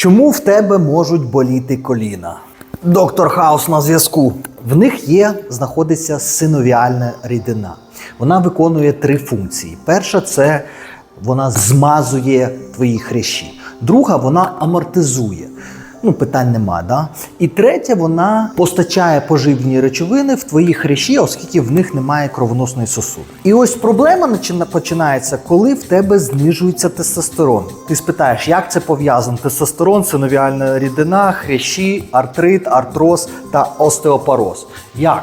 Чому в тебе можуть боліти коліна? Доктор Хаус на зв'язку. В них є, знаходиться синовіальна рідина. Вона виконує три функції. Перша це вона змазує твої хрящі. Друга вона амортизує. Ну, питань нема, да? І третя, вона постачає поживні речовини в твої хрящі, оскільки в них немає кровоносної сосуди. І ось проблема починається, коли в тебе знижується тестостерон. Ти спитаєш, як це пов'язано? Тестостерон, синовіальна рідина, хрящі, артрит, артроз та остеопороз. Як?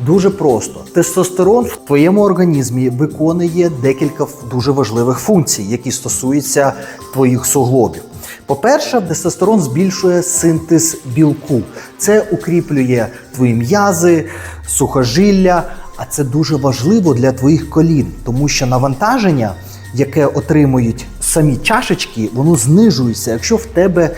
Дуже просто. Тестостерон в твоєму організмі виконує декілька дуже важливих функцій, які стосуються твоїх суглобів. По-перше, тестостерон збільшує синтез білку. Це укріплює твої м'язи, сухожилля, а це дуже важливо для твоїх колін, тому що навантаження, яке отримують самі чашечки, воно знижується, якщо в тебе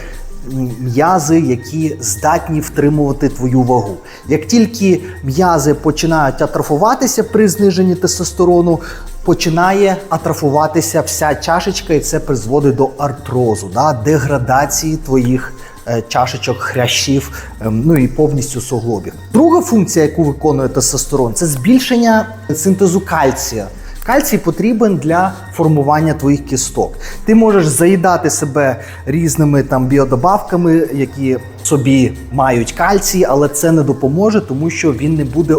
м'язи, які здатні втримувати твою вагу. Як тільки м'язи починають атрофуватися при зниженні тестостерону, починає атрофуватися вся чашечка, і це призводить до артрозу, да, деградації твоїх е, чашечок, хрящів, ем, ну і повністю суглобів. Друга функція, яку виконує тестостерон, це збільшення синтезу кальція. Кальцій потрібен для формування твоїх кісток. Ти можеш заїдати себе різними там біодобавками, які собі мають кальцій, але це не допоможе, тому що він не буде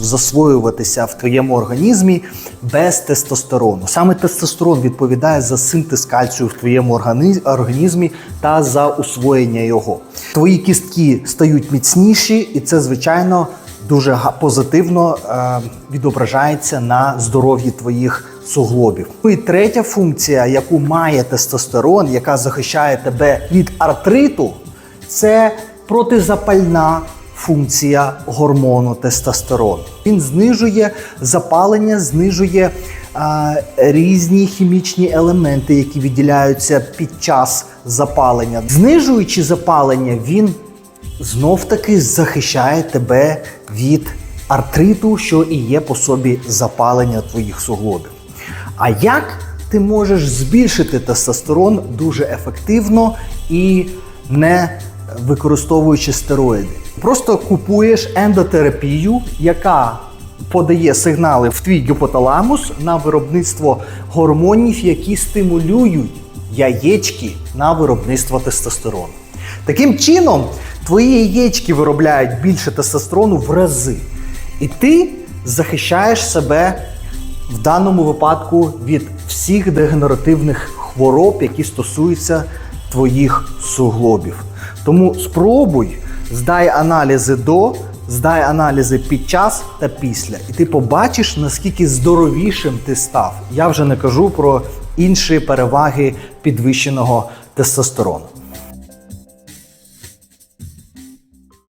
засвоюватися в твоєму організмі без тестостерону. Саме тестостерон відповідає за синтез кальцію в твоєму організмі та за усвоєння його. Твої кістки стають міцніші, і це звичайно дуже позитивно е, відображається на здоров'ї твоїх суглобів. Ну І третя функція, яку має тестостерон, яка захищає тебе від артриту, це протизапальна функція гормону тестостерон. Він знижує запалення, знижує е, різні хімічні елементи, які відділяються під час запалення. Знижуючи запалення, він знов таки захищає тебе від артриту, що і є по собі запалення твоїх суглобів. А як ти можеш збільшити тестостерон дуже ефективно і не використовуючи стероїди? Просто купуєш ендотерапію, яка подає сигнали в твій гіпоталамус на виробництво гормонів, які стимулюють яєчки на виробництво тестостерону. Таким чином, твої яєчки виробляють більше тестостерону в рази. І ти захищаєш себе в даному випадку від всіх дегенеративних хвороб, які стосуються твоїх суглобів. Тому спробуй, здай аналізи до, здай аналізи під час та після. І ти побачиш, наскільки здоровішим ти став. Я вже не кажу про інші переваги підвищеного тестостерону.